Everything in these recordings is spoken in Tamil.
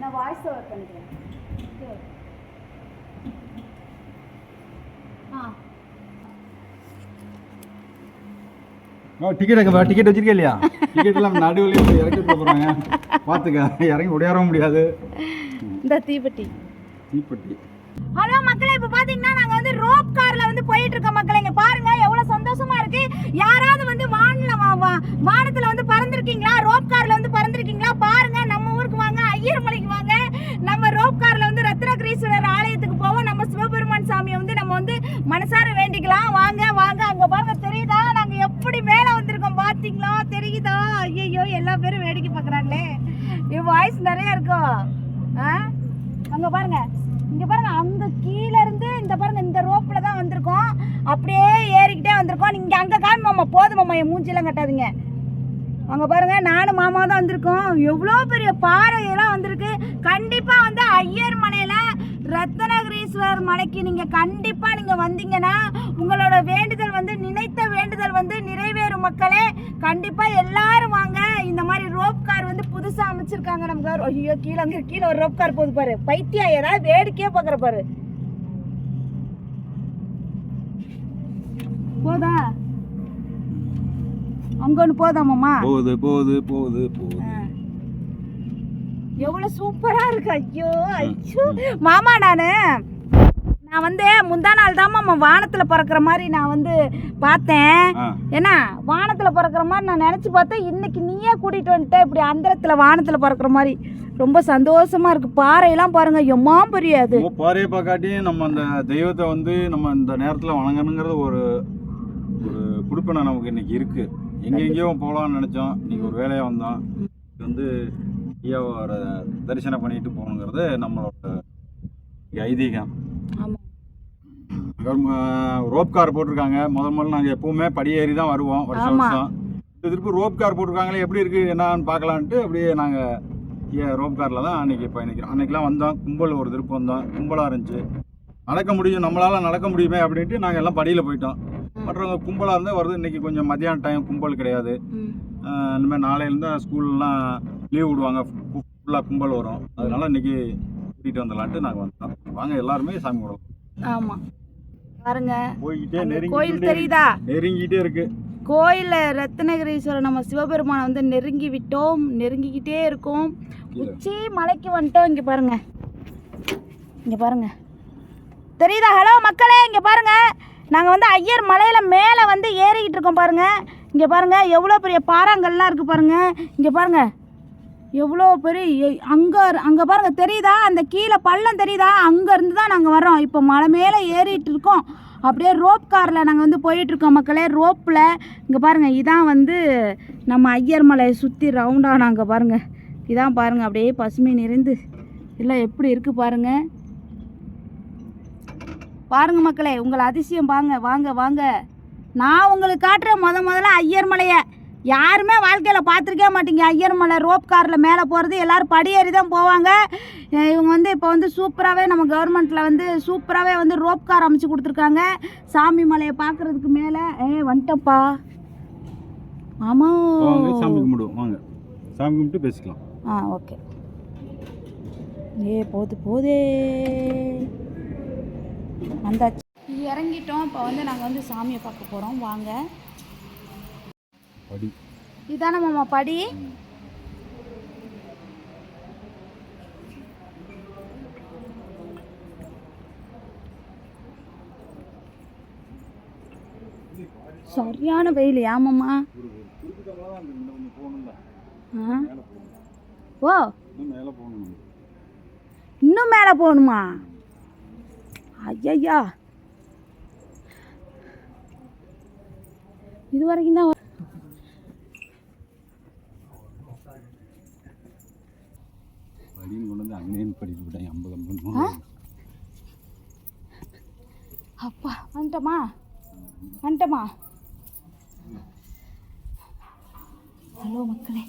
நான் வாய்ஸ் ஓவர் பண்ணிக்கிறேன் ஓகே ஆ டிக்கெட் எங்க டிக்கெட் வச்சிருக்கே இல்லையா டிக்கெட் எல்லாம் நடுவில் இறக்கி போகிறாங்க பார்த்துக்க இறங்கி உடையாரவும் முடியாது இந்த தீப்பெட்டி தீப்பெட்டி ஹலோ மக்களே இப்போ பாத்தீங்கன்னா நாங்க வந்து ரோப் கார்ல வந்து போயிட்டு இருக்கோம் மக்களே இங்க பாருங்க எவ்வளவு சந்தோஷமா இருக்கு. யாராவது வந்து வான்ல வானத்துல வந்து பறந்திருக்கீங்களா? ரோப் கார்ல வந்து பறந்திருக்கீங்களா? பாருங்க நம்ம ஊருக்கு வாங்க ஐயர் மலைக்கு வாங்க நம்ம ரோப் கார்ல வந்து ரத்னகிரீஸ்வரர் ஆலயத்துக்கு போவோம் நம்ம சிவபெருமான் சாமியை வந்து நம்ம வந்து மனசார வேண்டிக்கலாம் வாங்க வாங்க அங்க பாருங்க தெரியுதா நாங்க எப்படி மேல வந்திருக்கோம் பாத்தீங்களா தெரியுதா ஐயோ எல்லா பேரும் வேடிக்கை பாக்குறாங்களே வாய்ஸ் நிறைய இருக்கும். ஆ? அங்கே பாருங்க. இங்க பாருங்க அங்க கீழே இருந்து இந்த பாருங்க இந்த ரோப்ல தான் வந்திருக்கோம். அப்படியே ஏறிக்கிட்டே வந்திருக்கோம். நீங்க அங்க காமி மாமா போதும் மாமா என் மூஞ்சிலாம் கட்டாதீங்க. அங்க பாருங்க நானும் மாமா தான் வந்திருக்கோம். எவ்வளோ பெரிய பாறையெல்லாம் வந்திருக்கு. கண்டிப்பா வந்து ஐயர் மலையில ரத்னகிரீஸ்வரர் மலைக்கு நீங்க கண்டிப்பா நீங்க வந்தீங்கன்னா உங்களோட வேண்டுதல் வந்து நினைத்த வேண்டுதல் வந்து நிறைவேறும் மக்களே. கண்டிப்பா எல்லாரும் வாங்க. இந்த மாதிரி புதுசா அமைச்சிருக்காங்க நமக்கு ஐயோ கீழே அங்க கீழே ஒரு ரோப் கார் போகுது பாரு. பைத்தியம் ஏதாவது வேடிக்கையே பாக்குற பாரு. போதா? அங்க ஒன்று போதாமாம்மா போகுது போகுது போகுது போகுது. எவ்வளவு சூப்பரா இருக்கு. ஐயோ ஐயோ. மாமா நானு நான் வந்து முந்தா நாள் தான் மாமா வானத்துல பறக்கிற மாதிரி நான் வந்து பார்த்தேன். ஏன்னா வானத்துல பறக்கிற மாதிரி நான் நினைச்சு பார்த்தேன். இன்னைக்கு நீயே கூட்டிட்டு வந்துட்ட இப்படி அந்தரத்துல வானத்துல பறக்கிற மாதிரி. ரொம்ப சந்தோஷமா இருக்கு. பாறையெல்லாம் பாருங்க எம்மா பெரிய அது. பாறையை பார்க்காட்டி நம்ம அந்த தெய்வத்தை வந்து நம்ம இந்த நேரத்தில் வணங்கணுங்கிறது ஒரு ஒரு குடுப்பினை நமக்கு இன்னைக்கு இருக்கு. எங்கெங்கேயோ போகலாம்னு நினச்சோம். இன்னைக்கு ஒரு வேலையாக வந்தோம். வந்து ஐயாவை வர தரிசனம் பண்ணிட்டு போகணுங்கிறது நம்மளோட ஐதீகம். ரோப் கார் போட்டிருக்காங்க. முதல் முதல்ல நாங்கள் எப்பவுமே படி ஏறி தான் வருவோம் வருஷம். வருஷம். இது திருப்பி ரோப் கார் போட்டிருக்காங்களே எப்படி இருக்கு என்னன்னு பார்க்கலான்ட்டு அப்படியே நாங்கள் ரோப் காரில் தான் அன்னைக்கு பயணிக்கிறோம். அன்னைக்கெலாம் வந்தோம். கும்பல் ஒரு திருப்பி வந்தோம். கும்பலாக இருந்துச்சு. நடக்க முடியும் நம்மளால நடக்க முடியுமே அப்படின்ட்டு நாங்கள் எல்லாம் படியில் போயிட்டோம். மற்றவங்க கும்பலாக இருந்தால் வருது. இன்னைக்கு கொஞ்சம் மத்தியான டைம் கும்பல் கிடையாது. இனிமேல் நாளையிலேருந்து ஸ்கூல்லாம் லீவ் விடுவாங்க. ஃபுல்லாக கும்பல் வரும். அதனால இன்னைக்கு கூட்டிகிட்டு வந்துடலான்ட்டு நாங்கள் வந்தோம். வாங்க எல்லாருமே சாமி கும்பிடலாம். ஆமா. பாருங்க. போய்கிட்டே கோயில் தெரியுதா? நெருங்கிட்டே இருக்கு. கோயில்ல ரத்னகிரீஸ்வரர் நம்ம சிவபெருமானை வந்து நெருங்கி விட்டோம். நெருங்கிக்கிட்டே இருக்கோம். உச்சி மலைக்கு வந்துட்டோம். இங்க பாருங்க. இங்க பாருங்க. தெரியுதா? ஹலோ மக்களே இங்க பாருங்க. நாங்க வந்து ஐயர் மலையில மேல வந்து ஏறிக்கிட்டு இருக்கோம் பாருங்க. இங்க பாருங்க எவ்வளோ பெரிய பாறாங்கல்லாம் இருக்கு பாருங்க. இங்க பாருங்க. எவ்வளோ பெரிய அங்கே அங்கே பாருங்கள் தெரியுதா? அந்த கீழே பள்ளம் தெரியுதா? அங்கே இருந்து தான் நாங்கள் வரோம் இப்போ மலை மேலே ஏறிட்டு இருக்கோம். அப்படியே ரோப் காரில் நாங்கள் வந்து போயிட்டுருக்கோம் மக்களே. ரோப்பில் இங்கே பாருங்கள் இதான் வந்து நம்ம ஐயர் மலையை சுற்றி ரவுண்டாக நாங்கள் பாருங்கள் இதான் பாருங்கள் அப்படியே பசுமை நிறைந்து. எல்லாம் எப்படி இருக்குது பாருங்க. பாருங்கள் மக்களே உங்களை அதிசயம் வாங்க வாங்க வாங்க. நான் உங்களுக்கு காட்டுறேன் முத முதல்ல ஐயர் மலையை. யாருமே வாழ்க்கையில் பார்த்துருக்கே மாட்டீங்க. ஐயர் மலை ரோப் காரில் மேலே போகிறது எல்லாரும் படியேறி தான் போவாங்க இவங்க வந்து இப்போ வந்து சூப்பராகவே நம்ம கவர்மெண்ட்டில் வந்து சூப்பராகவே வந்து ரோப் கார் அமைச்சு கொடுத்துருக்காங்க. சாமி மலையை பார்க்குறதுக்கு மேலே. ஏ வந்துட்டப்பா. ஆமா வாங்க சாமி கும்பிடுவோம். வாங்க. சாமி கும்பிட்டு பேசிக்கலாம். ஆ ஓகே. ஏ போது போதே. வந்தாச்சு. இறங்கிட்டோம். இப்போ வந்து நாங்கள் வந்து சாமியை பார்க்க போகிறோம் வாங்க. படி. இதான மாமா படி? சரியான வெயில் ஆமாம்மா ஓ. இன்னும் மேலே இன்னும் மேலே போகணுமா? ஐயா இது வரைக்கும் தான் வந்துட்டோமா? வந்துட்டோமா? ஹலோ மக்களே.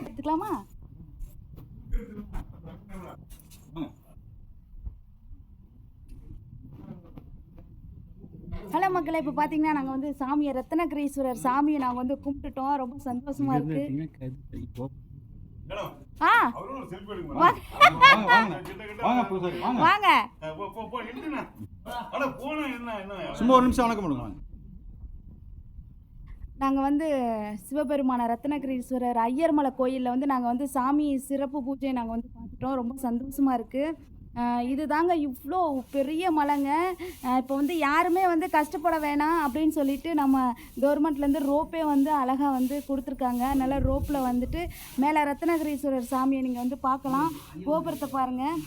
எடுத்துக்கலாமா? ஹலோ மக்களே இப்போ பார்த்தீங்கன்னா நாங்கள் வந்து சாமியை ரத்னகிரீஸ்வரர் சாமியை நாங்கள் வந்து கும்பிட்டுட்டோம். ரொம்ப சந்தோஷமா இருக்கு. ஆ? வாங்க. பூசாரி வாங்க வாங்க. சும்மா ஒரு நிமிஷம் வணக்கம் பண்ணுங்க. வாங்க நாங்கள் வந்து சிவபெருமான ரத்னகிரீஸ்வரர் ஐயர்மலை கோயிலில் வந்து நாங்கள் வந்து சாமி சிறப்பு பூஜை நாங்கள் வந்து பார்த்துட்டோம். ரொம்ப சந்தோஷமாக இருக்குது இது தாங்க இவ்வளோ பெரிய மலைங்க. இப்போ வந்து யாருமே வந்து கஷ்டப்பட வேணாம் அப்படின்னு சொல்லிட்டு நம்ம கவர்மெண்ட்லேருந்து ரோப்பே வந்து அழகாக வந்து கொடுத்துருக்காங்க. அதனால் ரோப்பில் வந்துட்டு மேலே ரத்னகிரீஸ்வரர் சாமியை நீங்கள் வந்து பார்க்கலாம். கோபுரத்தை பாருங்கள்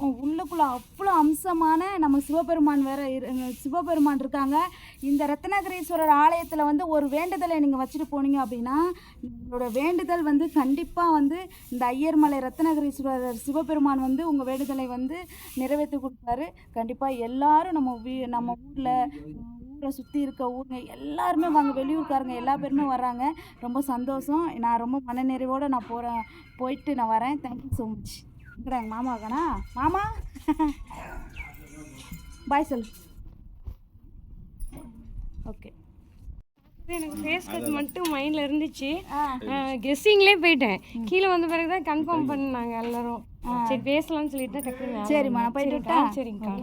உள்ளுக்குள்ளே அவ்வளோ அம்சமான நம்ம சிவபெருமான் வேற இரு- சிவபெருமான் இருக்காங்க. இந்த ரத்னகிரீஸ்வரர் ஆலயத்தில் வந்து ஒரு வேண்டுதலை நீங்கள் வச்சுட்டு போனீங்க அப்படின்னா உங்களோட வேண்டுதல் வந்து கண்டிப்பாக வந்து இந்த ஐயர்மலை ரத்னகிரீஸ்வரர் சிவபெருமான் வந்து உங்கள் வேண்டுதலை வந்து நிறைவேற்றி கொடுப்பாரு. கண்டிப்பாக எல்லாரும் நம்ம வீ நம்ம ஊரில் ஊரை சுற்றி இருக்க ஊருங்க எல்லாருமே வாங்க வெளியூர்காரங்க எல்லா பேருமே வர்றாங்க. ரொம்ப சந்தோஷம். நான் ரொம்ப மனநிறைவோடு நான் போகிறேன் போயிட்டு நான் வரேன். தேங்க்யூ ஸோ மச் ఇక్కడ மாமா இருக்கானா மாமா பாய் சொல் ஓகே எனக்கு ஃபேஸ் கட் மட்டும் மைண்டில் இருந்துச்சு ஆ கெஸ்ஸிங்லேயே போயிட்டேன் கீழே வந்த பிறகு தான் கன்ஃபார்ம் பண்ணாங்க எல்லாரும் சரி பேசலாம்னு சொல்லிட்டு தான் டக்குனு ஞாபகம் சரிம்மா, நான் போயிட்டு சரிக்கா, வரட்டா? சரிங்கக்கா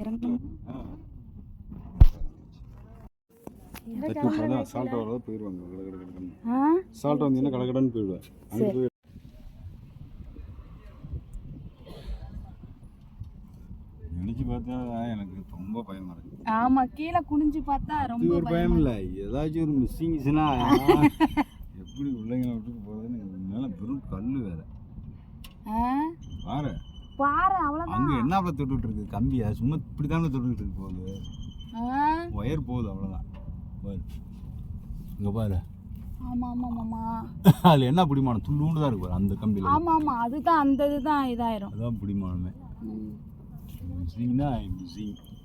இறங்கணும் சால்ட் வரத போயிடுவாங்க கட கட கடன்னு ஆ சால்ட் வந்தீங்கன்னா கட கடன்னு போயிடுவேன் பார்த்தா எனக்கு ரொம்ப பயமா இருக்கு. ஆமாம் கீழே குனிஞ்சு பார்த்தா ரொம்ப ஒரு பயம் இல்லை ஏதாச்சும் ஒரு மிஸ்ஸிங்ஸ்னா எப்படி பிள்ளைங்களை விட்டுட்டு போகிறதுன்னு எனக்கு மேலே பெரும் கல் வேற. பாரு. பாரு அவ்வளோதான் அங்கே என்ன தொட்டுட்டு இருக்கு? கம்பியா சும்மா இப்படி தானே தொட்டுக்கிட்டு இருக்கு போகுது. ஆ? ஒயர் போகுது அவ்வளோதான் பாரு. இங்கே பாரு. ஆமாம் ஆமாம் மாமா அதில் என்ன பிடிமானம்? துள்ளூண்டு தான் இருக்கு அந்த கம்பியில். ஆமாம் ஆமாம் அதுதான் அந்த இதுதான் இதாயிரும். அதான் பிடிமானமே. Musik, nein, Musik.